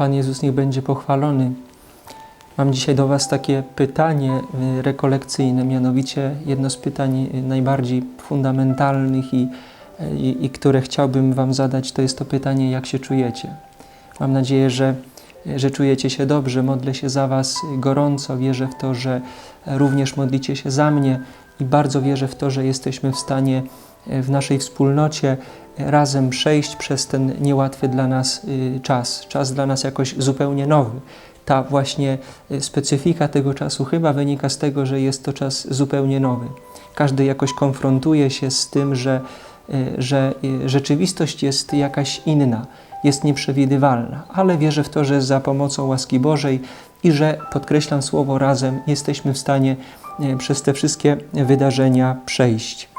Pan Jezus niech będzie pochwalony. Mam dzisiaj do Was takie pytanie y, rekolekcyjne, mianowicie jedno z pytań y, najbardziej fundamentalnych i, i, i które chciałbym Wam zadać, to jest to pytanie, jak się czujecie. Mam nadzieję, że, że czujecie się dobrze. Modlę się za Was gorąco. Wierzę w to, że również modlicie się za mnie i bardzo wierzę w to, że jesteśmy w stanie e, w naszej wspólnocie razem przejść przez ten niełatwy dla nas y, czas. Czas dla nas jakoś zupełnie nowy. Ta właśnie y, specyfika tego czasu chyba wynika z tego, że jest to czas zupełnie nowy. Każdy jakoś konfrontuje się z tym, że, y, że rzeczywistość jest jakaś inna, jest nieprzewidywalna, ale wierzę w to, że za pomocą łaski Bożej i że, podkreślam słowo razem, jesteśmy w stanie przez te wszystkie wydarzenia przejść.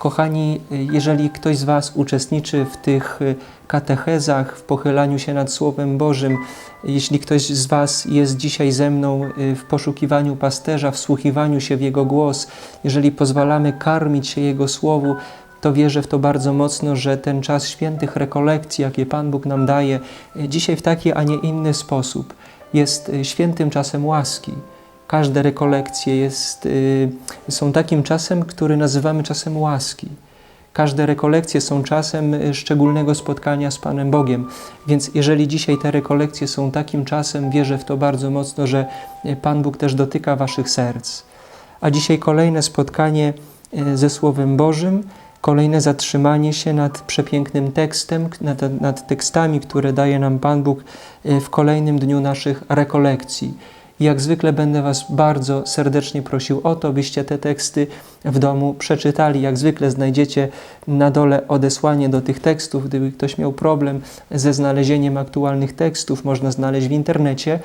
Kochani, jeżeli ktoś z Was uczestniczy w tych katechezach, w pochylaniu się nad Słowem Bożym, jeśli ktoś z Was jest dzisiaj ze mną w poszukiwaniu pasterza, wsłuchiwaniu się w Jego głos, jeżeli pozwalamy karmić się Jego Słowu, to wierzę w to bardzo mocno, że ten czas świętych rekolekcji, jakie Pan Bóg nam daje, dzisiaj w taki, a nie inny sposób, jest świętym czasem łaski. Każde rekolekcje jest, y, są takim czasem, który nazywamy czasem łaski. Każde rekolekcje są czasem y, szczególnego spotkania z Panem Bogiem. Więc jeżeli dzisiaj te rekolekcje są takim czasem, wierzę w to bardzo mocno, że y, Pan Bóg też dotyka Waszych serc. A dzisiaj kolejne spotkanie ze Słowem Bożym, kolejne zatrzymanie się nad przepięknym tekstem, nad, nad tekstami, które daje nam Pan Bóg w kolejnym dniu naszych rekolekcji. Jak zwykle będę Was bardzo serdecznie prosił o to, byście te teksty w domu przeczytali. Jak zwykle znajdziecie na dole odesłanie do tych tekstów. Gdyby ktoś miał problem ze znalezieniem aktualnych tekstów, można znaleźć w internecie.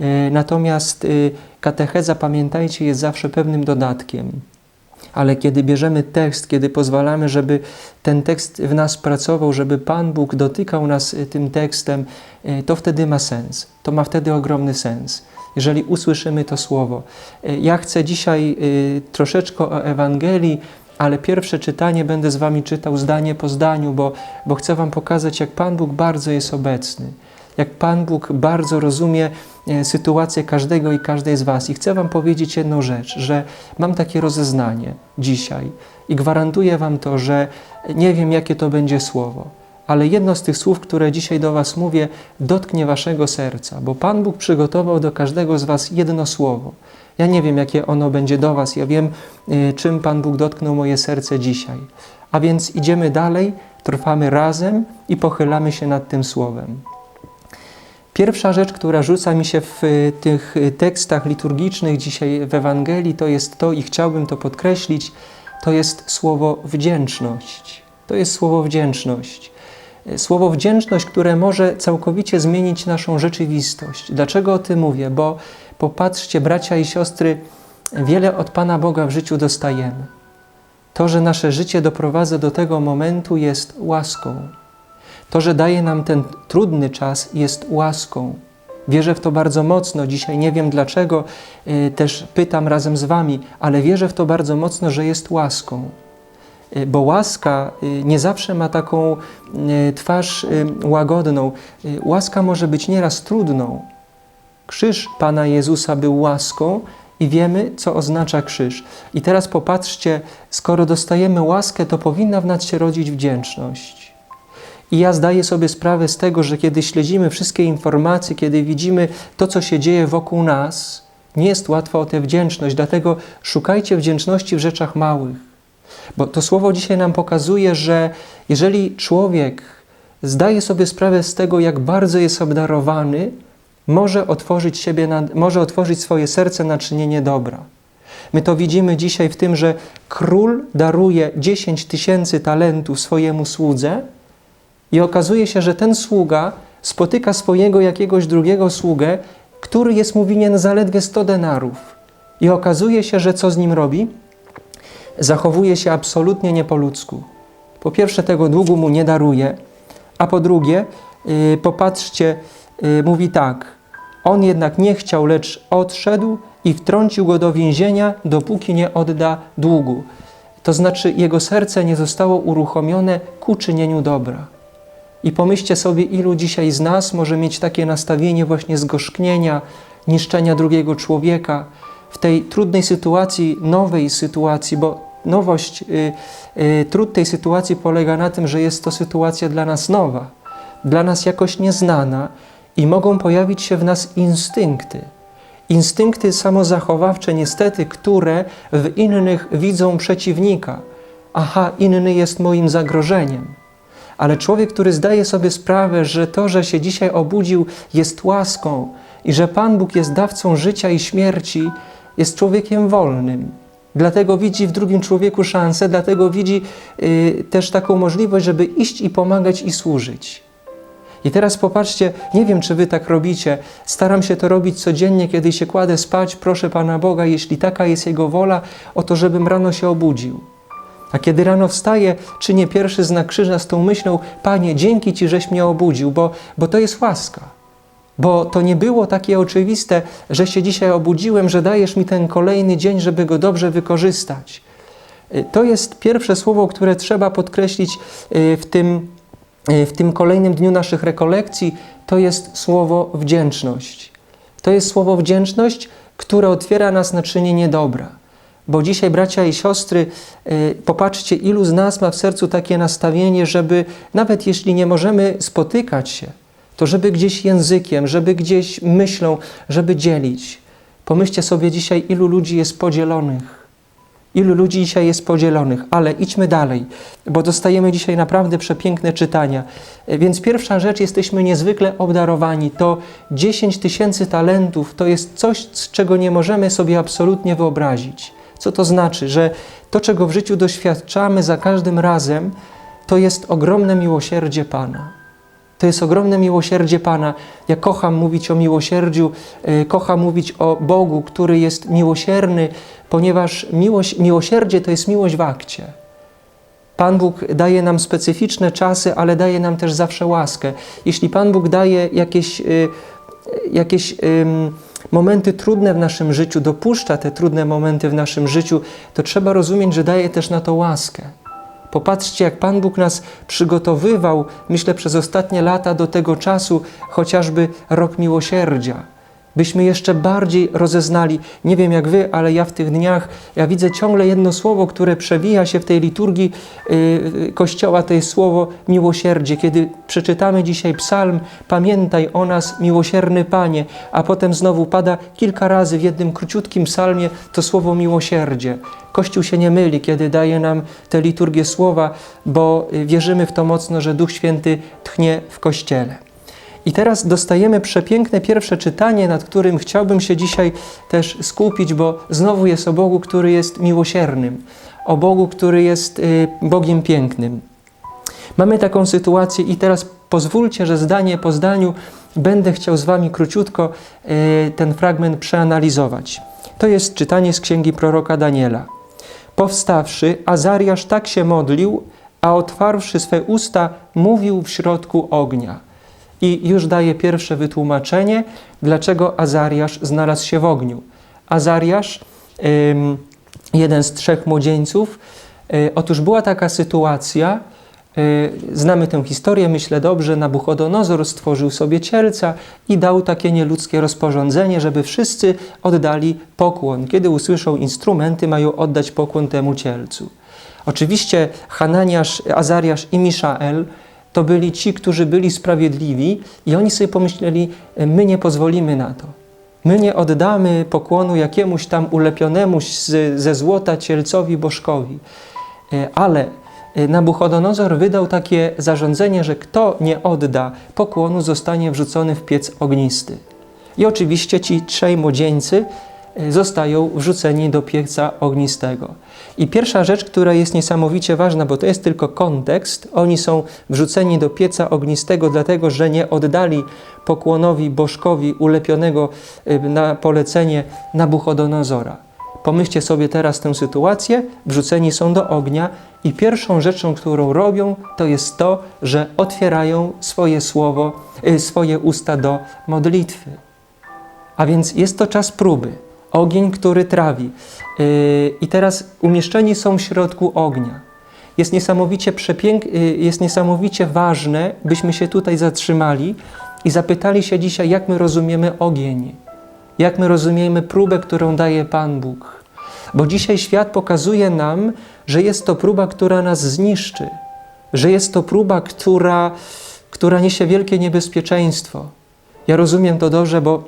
E, natomiast e, katecheza, pamiętajcie, jest zawsze pewnym dodatkiem. Ale kiedy bierzemy tekst, kiedy pozwalamy, żeby ten tekst w nas pracował, żeby Pan Bóg dotykał nas e, tym tekstem, to wtedy ma sens. To ma wtedy ogromny sens jeżeli usłyszymy to słowo. E, ja chcę dzisiaj e, troszeczkę o Ewangelii, ale pierwsze czytanie będę z Wami czytał zdanie po zdaniu, bo, bo chcę Wam pokazać, jak Pan Bóg bardzo jest obecny, jak Pan Bóg bardzo rozumie e, sytuację każdego i każdej z Was. I chcę Wam powiedzieć jedną rzecz, że mam takie rozeznanie dzisiaj i gwarantuję Wam to, że nie wiem, jakie to będzie słowo ale jedno z tych słów, które dzisiaj do Was mówię, dotknie Waszego serca, bo Pan Bóg przygotował do każdego z Was jedno słowo. Ja nie wiem, jakie ono będzie do Was, ja wiem, y, czym Pan Bóg dotknął moje serce dzisiaj. A więc idziemy dalej, trwamy razem i pochylamy się nad tym słowem. Pierwsza rzecz, która rzuca mi się w y, tych y, tekstach liturgicznych dzisiaj w Ewangelii, to jest to, i chciałbym to podkreślić, to jest słowo wdzięczność. To jest słowo wdzięczność słowo wdzięczność, które może całkowicie zmienić naszą rzeczywistość. Dlaczego o tym mówię? Bo popatrzcie, bracia i siostry, wiele od Pana Boga w życiu dostajemy. To, że nasze życie doprowadza do tego momentu, jest łaską. To, że daje nam ten trudny czas, jest łaską. Wierzę w to bardzo mocno. Dzisiaj nie wiem dlaczego, y, też pytam razem z Wami, ale wierzę w to bardzo mocno, że jest łaską. Y, bo łaska y, nie zawsze ma taką y, twarz łagodną. Łaska może być nieraz trudną. Krzyż Pana Jezusa był łaską i wiemy, co oznacza krzyż. I teraz popatrzcie, skoro dostajemy łaskę, to powinna w nas się rodzić wdzięczność. I ja zdaję sobie sprawę z tego, że kiedy śledzimy wszystkie informacje, kiedy widzimy to, co się dzieje wokół nas, nie jest łatwo o tę wdzięczność, dlatego szukajcie wdzięczności w rzeczach małych. Bo to słowo dzisiaj nam pokazuje, że jeżeli człowiek zdaje sobie sprawę z tego, jak bardzo jest obdarowany, może otworzyć, siebie na, może otworzyć swoje serce na czynienie dobra. My to widzimy dzisiaj w tym, że król daruje 10 tysięcy talentów swojemu słudze i okazuje się, że ten sługa spotyka swojego jakiegoś drugiego sługę, który jest mu winien zaledwie 100 denarów. I okazuje się, że co z nim robi? Zachowuje się absolutnie nie po ludzku. Po pierwsze, tego długu mu nie daruje, a po drugie, yy, popatrzcie, yy, mówi tak: On jednak nie chciał, lecz odszedł i wtrącił go do więzienia, dopóki nie odda długu. To znaczy, jego serce nie zostało uruchomione ku czynieniu dobra. I pomyślcie sobie, ilu dzisiaj z nas może mieć takie nastawienie właśnie zgorzknienia, niszczenia drugiego człowieka w tej trudnej sytuacji, nowej sytuacji, bo nowość, y, y, trud tej sytuacji polega na tym, że jest to sytuacja dla nas nowa, dla nas jakoś nieznana i mogą pojawić się w nas instynkty. Instynkty samozachowawcze, niestety, które w innych widzą przeciwnika. Aha, inny jest moim zagrożeniem. Ale człowiek, który zdaje sobie sprawę, że to, że się dzisiaj obudził, jest łaską i że Pan Bóg jest dawcą życia i śmierci, jest człowiekiem wolnym. Dlatego widzi w drugim człowieku szansę, dlatego widzi y, też taką możliwość, żeby iść i pomagać i służyć. I teraz popatrzcie, nie wiem, czy wy tak robicie. Staram się to robić codziennie, kiedy się kładę spać. Proszę Pana Boga, jeśli taka jest Jego wola, o to, żebym rano się obudził. A kiedy rano wstaję, czynię pierwszy znak krzyża z tą myślą: Panie, dzięki Ci, żeś mnie obudził, bo, bo to jest łaska. Bo to nie było takie oczywiste, że się dzisiaj obudziłem, że dajesz mi ten kolejny dzień, żeby go dobrze wykorzystać. Y, To jest pierwsze słowo, które trzeba podkreślić y, w tym, y, w tym kolejnym dniu naszych rekolekcji. To jest słowo wdzięczność. To jest słowo wdzięczność, które otwiera nas na czynienie dobra. Bo dzisiaj, bracia i siostry, popatrzcie, ilu z nas ma w sercu takie nastawienie, żeby nawet jeśli nie możemy spotykać się, to żeby gdzieś językiem, żeby gdzieś myślą, żeby dzielić. Pomyślcie sobie dzisiaj, ilu ludzi jest podzielonych. Ilu ludzi dzisiaj jest podzielonych, ale idźmy dalej, bo dostajemy dzisiaj naprawdę przepiękne czytania. Więc pierwsza rzecz, jesteśmy niezwykle obdarowani. To 10 tysięcy talentów to jest coś, czego nie możemy sobie absolutnie wyobrazić. Co to znaczy? Że to, czego w życiu doświadczamy za każdym razem, to jest ogromne miłosierdzie Pana. To jest ogromne miłosierdzie Pana. Ja kocham mówić o miłosierdziu, y, kocham mówić o Bogu, który jest miłosierny, ponieważ miłość, miłosierdzie to jest miłość w akcie. Pan Bóg daje nam specyficzne czasy, ale daje nam też zawsze łaskę. Jeśli Pan Bóg daje jakieś, y, jakieś momenty trudne w naszym życiu, dopuszcza te trudne momenty w naszym życiu, to trzeba rozumieć, że daje też na to łaskę. Popatrzcie, jak Pan Bóg nas przygotowywał, myślę, przez ostatnie lata do tego czasu, chociażby rok miłosierdzia. Byśmy jeszcze bardziej rozeznali, nie wiem jak Wy, ale ja w tych dniach, ja widzę ciągle jedno słowo, które przewija się w tej liturgii yy, Kościoła, to jest słowo miłosierdzie. Kiedy przeczytamy dzisiaj psalm, pamiętaj o nas, miłosierny Panie, a potem znowu pada kilka razy w jednym króciutkim psalmie to słowo miłosierdzie. Kościół się nie myli, kiedy daje nam tę liturgię słowa, bo y, wierzymy w to mocno, że Duch Święty tchnie w Kościele. I teraz dostajemy przepiękne pierwsze czytanie, nad którym chciałbym się dzisiaj też skupić, bo znowu jest o Bogu, który jest miłosiernym, o Bogu, który jest y, Bogiem pięknym. Mamy taką sytuację i teraz pozwólcie, że zdanie po zdaniu będę chciał z Wami króciutko y, ten fragment przeanalizować. To jest czytanie z księgi proroka Daniela. Powstawszy, Azariasz tak się modlił, a otwarwszy swe usta, mówił w środku ognia. I już daje pierwsze wytłumaczenie, dlaczego Azariasz znalazł się w ogniu. Azariasz, jeden z trzech młodzieńców, y, otóż była taka sytuacja, y, znamy tę historię, myślę dobrze, Nabuchodonozor stworzył sobie cielca i dał takie nieludzkie rozporządzenie, żeby wszyscy oddali pokłon. Kiedy usłyszą instrumenty, mają oddać pokłon temu cielcu. Oczywiście Hananiasz, Azariasz i Miszael to byli ci, którzy byli sprawiedliwi i oni sobie pomyśleli, my nie pozwolimy na to. My nie oddamy pokłonu jakiemuś tam ulepionemu z, ze złota cielcowi bożkowi. E, Ale Nabuchodonozor wydał takie zarządzenie, że kto nie odda pokłonu, zostanie wrzucony w piec ognisty. I oczywiście ci trzej młodzieńcy e, zostają wrzuceni do pieca ognistego. I pierwsza rzecz, która jest niesamowicie ważna, bo to jest tylko kontekst, oni są wrzuceni do pieca ognistego, dlatego że nie oddali pokłonowi bożkowi ulepionego y, na polecenie Nabuchodonozora. Pomyślcie sobie teraz tę sytuację, wrzuceni są do ognia i pierwszą rzeczą, którą robią, to jest to, że otwierają swoje słowo, y, swoje usta do modlitwy. A więc jest to czas próby. Ogień, który trawi. Yy, I teraz umieszczeni są w środku ognia. jest niesamowicie przepięk, y, jest niesamowicie ważne, byśmy się tutaj zatrzymali i zapytali się dzisiaj, jak my rozumiemy ogień, jak my rozumiemy próbę, którą daje Pan Bóg. Bo dzisiaj świat pokazuje nam, że jest to próba, która nas zniszczy, że jest to próba, która, która niesie wielkie niebezpieczeństwo. Ja rozumiem to dobrze, bo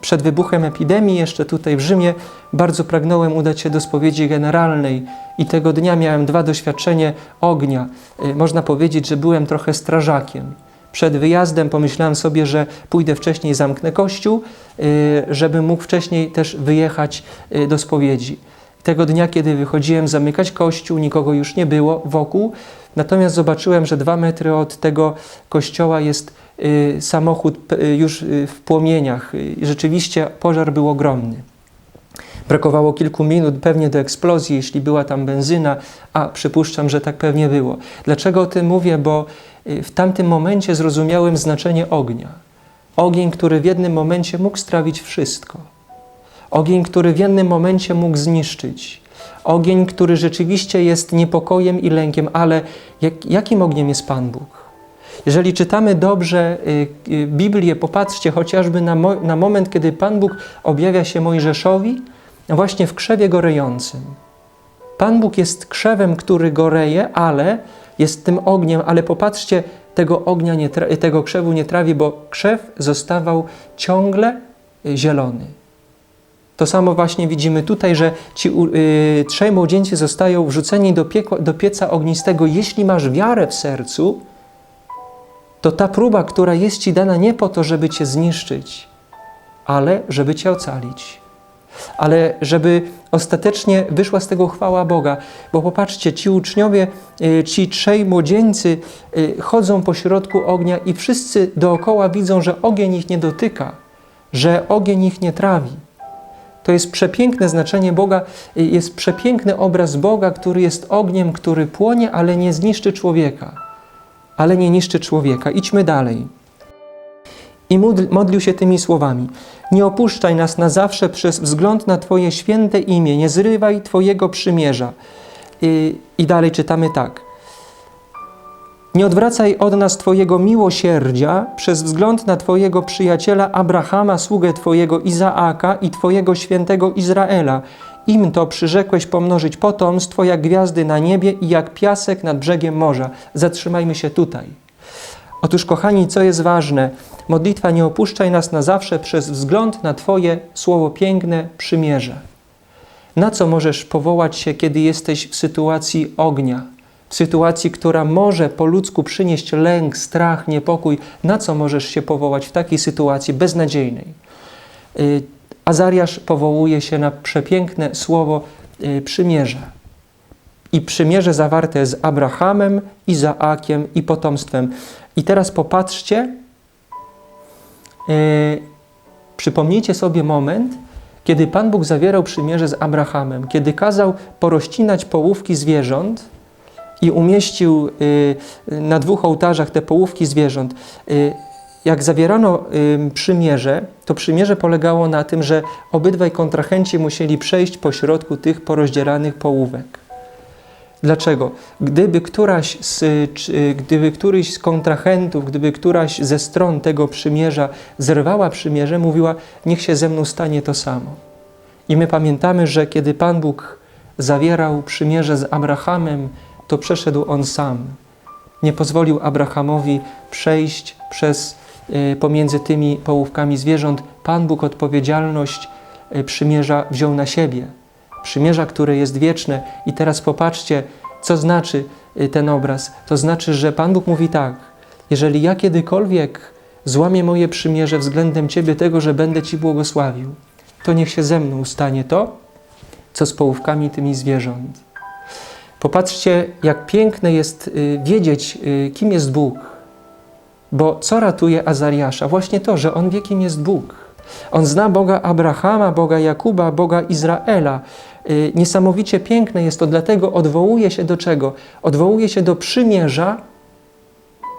przed wybuchem epidemii, jeszcze tutaj w Rzymie, bardzo pragnąłem udać się do spowiedzi generalnej i tego dnia miałem dwa doświadczenia ognia. Y, można powiedzieć, że byłem trochę strażakiem. Przed wyjazdem pomyślałem sobie, że pójdę wcześniej, zamknę kościół, y, żebym mógł wcześniej też wyjechać y, do spowiedzi. Tego dnia, kiedy wychodziłem zamykać kościół, nikogo już nie było wokół, natomiast zobaczyłem, że dwa metry od tego kościoła jest samochód y, już y, w płomieniach. Rzeczywiście pożar był ogromny. Brakowało kilku minut pewnie do eksplozji, jeśli była tam benzyna, a przypuszczam, że tak pewnie było. Dlaczego o tym mówię? Bo w tamtym momencie zrozumiałem znaczenie ognia. Ogień, który w jednym momencie mógł strawić wszystko. Ogień, który w jednym momencie mógł zniszczyć. Ogień, który rzeczywiście jest niepokojem i lękiem, ale jak, jakim ogniem jest Pan Bóg? Jeżeli czytamy dobrze y, y, Biblię, popatrzcie chociażby na, mo na moment, kiedy Pan Bóg objawia się Mojżeszowi, właśnie w krzewie gorejącym. Pan Bóg jest krzewem, który goreje, ale jest tym ogniem, ale popatrzcie, tego ognia, nie tego krzewu nie trawi, bo krzew zostawał ciągle y, zielony. To samo właśnie widzimy tutaj, że ci yy, trzej młodzieńcy zostają wrzuceni do, piekła, do pieca ognistego. Jeśli masz wiarę w sercu, to ta próba, która jest Ci dana nie po to, żeby Cię zniszczyć, ale żeby Cię ocalić. Ale żeby ostatecznie wyszła z tego chwała Boga. Bo popatrzcie, ci uczniowie, y, ci trzej młodzieńcy y, chodzą po środku ognia i wszyscy dookoła widzą, że ogień ich nie dotyka, że ogień ich nie trawi. To jest przepiękne znaczenie Boga, y, jest przepiękny obraz Boga, który jest ogniem, który płonie, ale nie zniszczy człowieka ale nie niszczy człowieka. Idźmy dalej. I modlił się tymi słowami: Nie opuszczaj nas na zawsze przez wzgląd na Twoje święte imię, nie zrywaj Twojego przymierza. I, I dalej czytamy tak. Nie odwracaj od nas Twojego miłosierdzia przez wzgląd na Twojego przyjaciela Abrahama, sługę Twojego Izaaka i Twojego świętego Izraela, im to przyrzekłeś pomnożyć potomstwo jak gwiazdy na niebie i jak piasek nad brzegiem morza. Zatrzymajmy się tutaj. Otóż, kochani, co jest ważne? Modlitwa nie opuszczaj nas na zawsze przez wzgląd na Twoje słowo piękne przymierze. Na co możesz powołać się, kiedy jesteś w sytuacji ognia, w sytuacji, która może po ludzku przynieść lęk, strach, niepokój? Na co możesz się powołać w takiej sytuacji beznadziejnej? Y, Azariasz powołuje się na przepiękne słowo y, przymierze. I przymierze zawarte z Abrahamem, Izaakiem i potomstwem. I teraz popatrzcie, yy, przypomnijcie sobie moment, kiedy Pan Bóg zawierał przymierze z Abrahamem, kiedy kazał porościnać połówki zwierząt i umieścił yy, na dwóch ołtarzach te połówki zwierząt. Jak zawierano y, przymierze, to przymierze polegało na tym, że obydwaj kontrahenci musieli przejść po środku tych porozdzieranych połówek. Dlaczego? Gdyby, któraś z, czy, gdyby któryś z kontrahentów, gdyby któraś ze stron tego przymierza zerwała przymierze, mówiła, niech się ze mną stanie to samo. I my pamiętamy, że kiedy Pan Bóg zawierał przymierze z Abrahamem, to przeszedł on sam. Nie pozwolił Abrahamowi przejść przez Y, pomiędzy tymi połówkami zwierząt, Pan Bóg odpowiedzialność y, przymierza wziął na siebie. Przymierza, które jest wieczne. I teraz popatrzcie, co znaczy y, ten obraz. To znaczy, że Pan Bóg mówi tak, jeżeli ja kiedykolwiek złamię moje przymierze względem Ciebie, tego, że będę Ci błogosławił, to niech się ze mną stanie to, co z połówkami tymi zwierząt. Popatrzcie, jak piękne jest wiedzieć, kim jest Bóg bo co ratuje Azariasza? Właśnie to, że on wie, kim jest Bóg. On zna Boga Abrahama, Boga Jakuba, Boga Izraela. Y, niesamowicie piękne jest to, dlatego odwołuje się do czego? Odwołuje się do przymierza,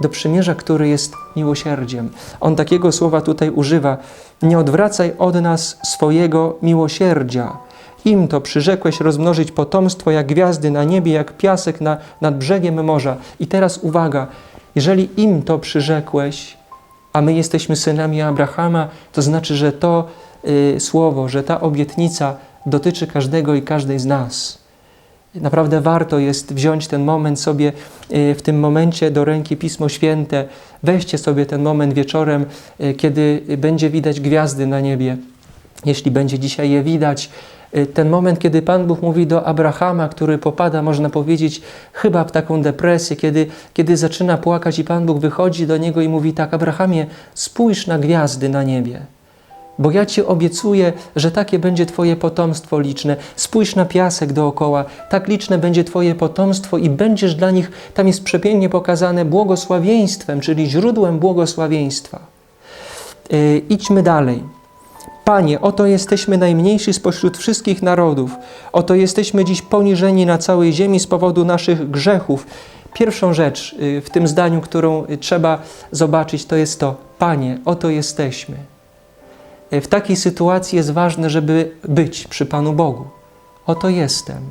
do przymierza, który jest miłosierdziem. On takiego słowa tutaj używa. Nie odwracaj od nas swojego miłosierdzia. im to przyrzekłeś rozmnożyć potomstwo jak gwiazdy na niebie, jak piasek na, nad brzegiem morza. I teraz uwaga, jeżeli im to przyrzekłeś, a my jesteśmy synami Abrahama, to znaczy, że to y, słowo, że ta obietnica dotyczy każdego i każdej z nas. Naprawdę warto jest wziąć ten moment sobie y, w tym momencie do ręki Pismo Święte. Weźcie sobie ten moment wieczorem, y, kiedy będzie widać gwiazdy na niebie. Jeśli będzie dzisiaj je widać, y, ten moment, kiedy Pan Bóg mówi do Abrahama, który popada, można powiedzieć, chyba w taką depresję, kiedy, kiedy zaczyna płakać i Pan Bóg wychodzi do niego i mówi tak, Abrahamie, spójrz na gwiazdy na niebie. Bo ja Ci obiecuję, że takie będzie Twoje potomstwo liczne. Spójrz na piasek dookoła, tak liczne będzie Twoje potomstwo i będziesz dla nich, tam jest przepięknie pokazane, błogosławieństwem, czyli źródłem błogosławieństwa. Yy, idźmy dalej. Panie, oto jesteśmy najmniejsi spośród wszystkich narodów. Oto jesteśmy dziś poniżeni na całej ziemi z powodu naszych grzechów. Pierwszą rzecz yy, w tym zdaniu, którą trzeba zobaczyć, to jest to: Panie, oto jesteśmy. W takiej sytuacji jest ważne, żeby być przy Panu Bogu. Oto jestem.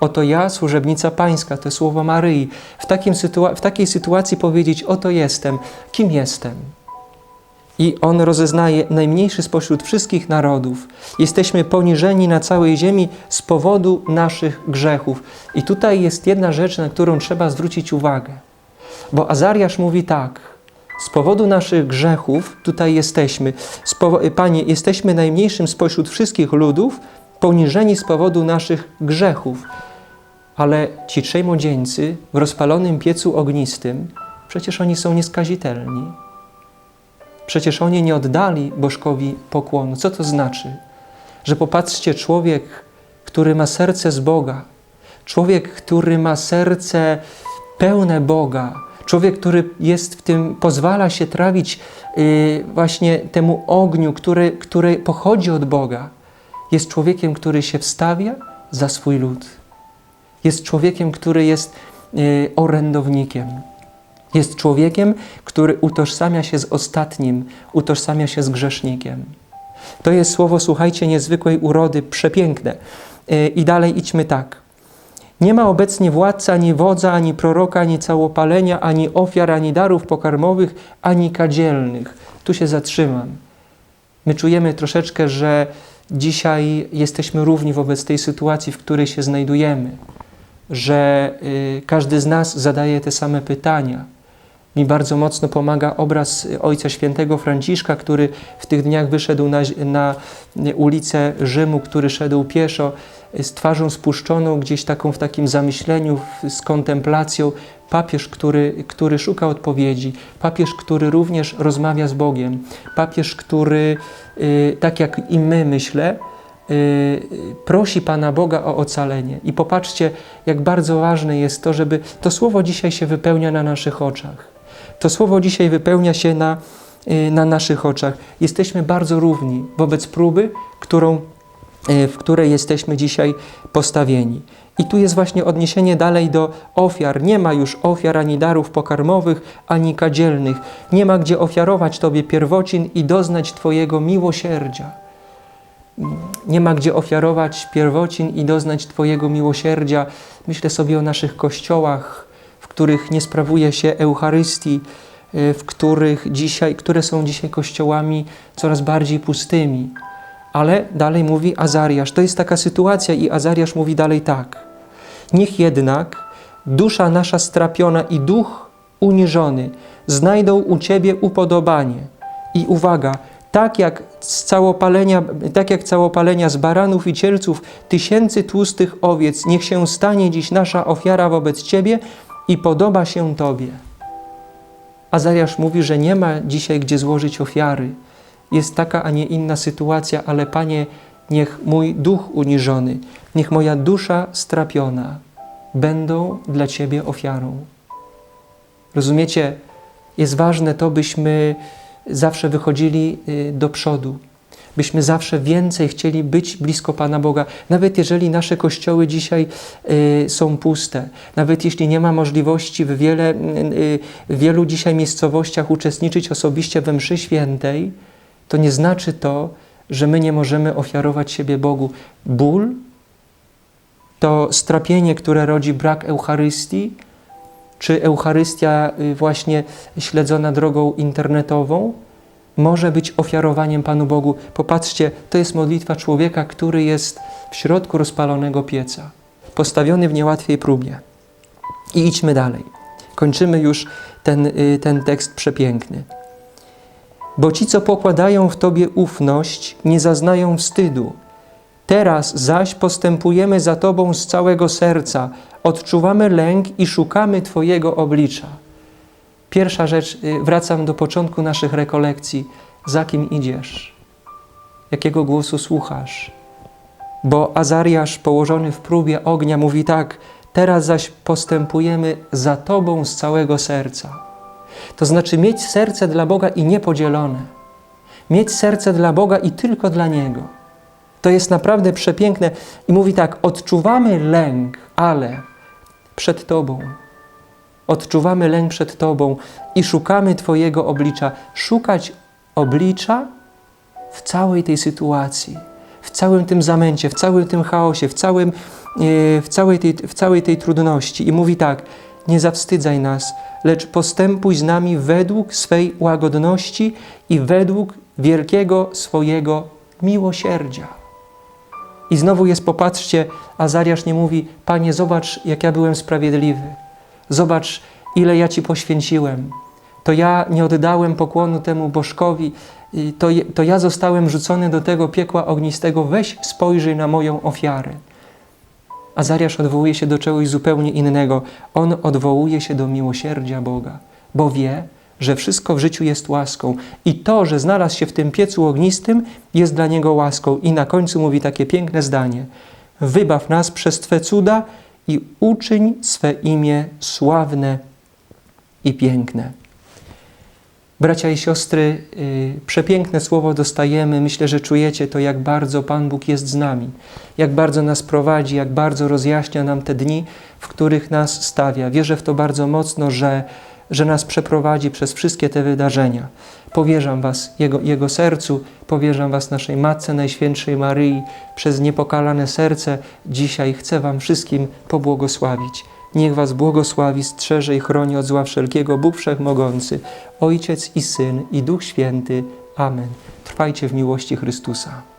Oto ja, służebnica Pańska, to słowo Maryi. W, takim w takiej sytuacji powiedzieć: Oto jestem. Kim jestem? I on rozeznaje najmniejszy spośród wszystkich narodów. Jesteśmy poniżeni na całej ziemi z powodu naszych grzechów. I tutaj jest jedna rzecz, na którą trzeba zwrócić uwagę. Bo Azariasz mówi tak: z powodu naszych grzechów tutaj jesteśmy. Panie, jesteśmy najmniejszym spośród wszystkich ludów, poniżeni z powodu naszych grzechów. Ale ci trzej młodzieńcy w rozpalonym piecu ognistym, przecież oni są nieskazitelni. Przecież oni nie oddali Bożkowi pokłonu. Co to znaczy? Że popatrzcie, człowiek, który ma serce z Boga, człowiek, który ma serce pełne Boga, człowiek, który jest w tym, pozwala się trawić yy, właśnie temu ogniu, który, który pochodzi od Boga, jest człowiekiem, który się wstawia za swój lud. Jest człowiekiem, który jest yy, orędownikiem. Jest człowiekiem, który utożsamia się z ostatnim, utożsamia się z grzesznikiem. To jest słowo, słuchajcie, niezwykłej urody, przepiękne. Yy, I dalej idźmy tak. Nie ma obecnie władcy, ani wodza, ani proroka, ani całopalenia, ani ofiar, ani darów pokarmowych, ani kadzielnych. Tu się zatrzymam. My czujemy troszeczkę, że dzisiaj jesteśmy równi wobec tej sytuacji, w której się znajdujemy, że y, każdy z nas zadaje te same pytania. Mi bardzo mocno pomaga obraz Ojca Świętego Franciszka, który w tych dniach wyszedł na, na ulicę Rzymu, który szedł pieszo z twarzą spuszczoną, gdzieś taką w takim zamyśleniu, z kontemplacją. Papież, który, który szuka odpowiedzi, papież, który również rozmawia z Bogiem, papież, który, y, tak jak i my, myślę, y, prosi Pana Boga o ocalenie. I popatrzcie, jak bardzo ważne jest to, żeby to słowo dzisiaj się wypełnia na naszych oczach. To słowo dzisiaj wypełnia się na, y, na naszych oczach. Jesteśmy bardzo równi wobec próby, którą w której jesteśmy dzisiaj postawieni. I tu jest właśnie odniesienie dalej do ofiar. Nie ma już ofiar ani darów pokarmowych, ani kadzielnych. Nie ma gdzie ofiarować Tobie pierwocin i doznać Twojego miłosierdzia. Nie ma gdzie ofiarować pierwocin i doznać Twojego miłosierdzia. Myślę sobie o naszych kościołach, których nie sprawuje się Eucharystii, w których dzisiaj, które są dzisiaj kościołami coraz bardziej pustymi. Ale dalej mówi Azariasz. To jest taka sytuacja i Azariasz mówi dalej tak. Niech jednak dusza nasza strapiona i duch uniżony znajdą u Ciebie upodobanie. I uwaga, tak jak z całopalenia, tak jak całopalenia z baranów i cielców tysięcy tłustych owiec, niech się stanie dziś nasza ofiara wobec Ciebie i podoba się Tobie. Azariasz mówi, że nie ma dzisiaj gdzie złożyć ofiary, jest taka, a nie inna sytuacja, ale Panie, niech mój duch uniżony, niech moja dusza strapiona będą dla Ciebie ofiarą. Rozumiecie? Jest ważne to, byśmy zawsze wychodzili y, do przodu, byśmy zawsze więcej chcieli być blisko Pana Boga, nawet jeżeli nasze kościoły dzisiaj y, są puste, nawet jeśli nie ma możliwości w, wiele, y, w wielu dzisiaj miejscowościach uczestniczyć osobiście we mszy świętej, to nie znaczy to, że my nie możemy ofiarować siebie Bogu. Ból, to strapienie, które rodzi brak Eucharystii, czy Eucharystia y, właśnie śledzona drogą internetową, może być ofiarowaniem Panu Bogu. Popatrzcie, to jest modlitwa człowieka, który jest w środku rozpalonego pieca, postawiony w niełatwej próbie. I idźmy dalej. Kończymy już ten, y, ten tekst przepiękny. Bo ci, co pokładają w Tobie ufność, nie zaznają wstydu. Teraz zaś postępujemy za Tobą z całego serca, odczuwamy lęk i szukamy Twojego oblicza. Pierwsza rzecz, y, wracam do początku naszych rekolekcji. Za kim idziesz? Jakiego głosu słuchasz? Bo Azariasz położony w próbie ognia mówi tak, teraz zaś postępujemy za Tobą z całego serca. To znaczy mieć serce dla Boga i niepodzielone. Mieć serce dla Boga i tylko dla Niego. To jest naprawdę przepiękne. I mówi tak, odczuwamy lęk, ale przed Tobą. Odczuwamy lęk przed Tobą i szukamy Twojego oblicza. Szukać oblicza w całej tej sytuacji, w całym tym zamęcie, w całym tym chaosie, w, całym, e, w, całej, tej, w całej tej trudności. I mówi tak, nie zawstydzaj nas, lecz postępuj z nami według swej łagodności i według wielkiego swojego miłosierdzia. I znowu jest, popatrzcie, Azariasz nie mówi, Panie, zobacz, jak ja byłem sprawiedliwy. Zobacz, ile ja Ci poświęciłem. To ja nie oddałem pokłonu temu bożkowi, to, to ja zostałem rzucony do tego piekła ognistego. Weź, spojrzyj na moją ofiarę. Azariasz odwołuje się do czegoś zupełnie innego. On odwołuje się do miłosierdzia Boga, bo wie, że wszystko w życiu jest łaską. I to, że znalazł się w tym piecu ognistym, jest dla niego łaską. I na końcu mówi takie piękne zdanie: Wybaw nas przez Twe cuda i uczyń swe imię sławne i piękne. Bracia i siostry, yy, przepiękne słowo dostajemy. Myślę, że czujecie to, jak bardzo Pan Bóg jest z nami, jak bardzo nas prowadzi, jak bardzo rozjaśnia nam te dni, w których nas stawia. Wierzę w to bardzo mocno, że, że nas przeprowadzi przez wszystkie te wydarzenia. Powierzam Was Jego, Jego sercu, powierzam Was naszej Matce Najświętszej Maryi. Przez niepokalane serce dzisiaj chcę Wam wszystkim pobłogosławić. Niech Was błogosławi, strzeże i chroni od zła wszelkiego Bóg Wszechmogący, Ojciec i Syn i Duch Święty. Amen. Trwajcie w miłości Chrystusa.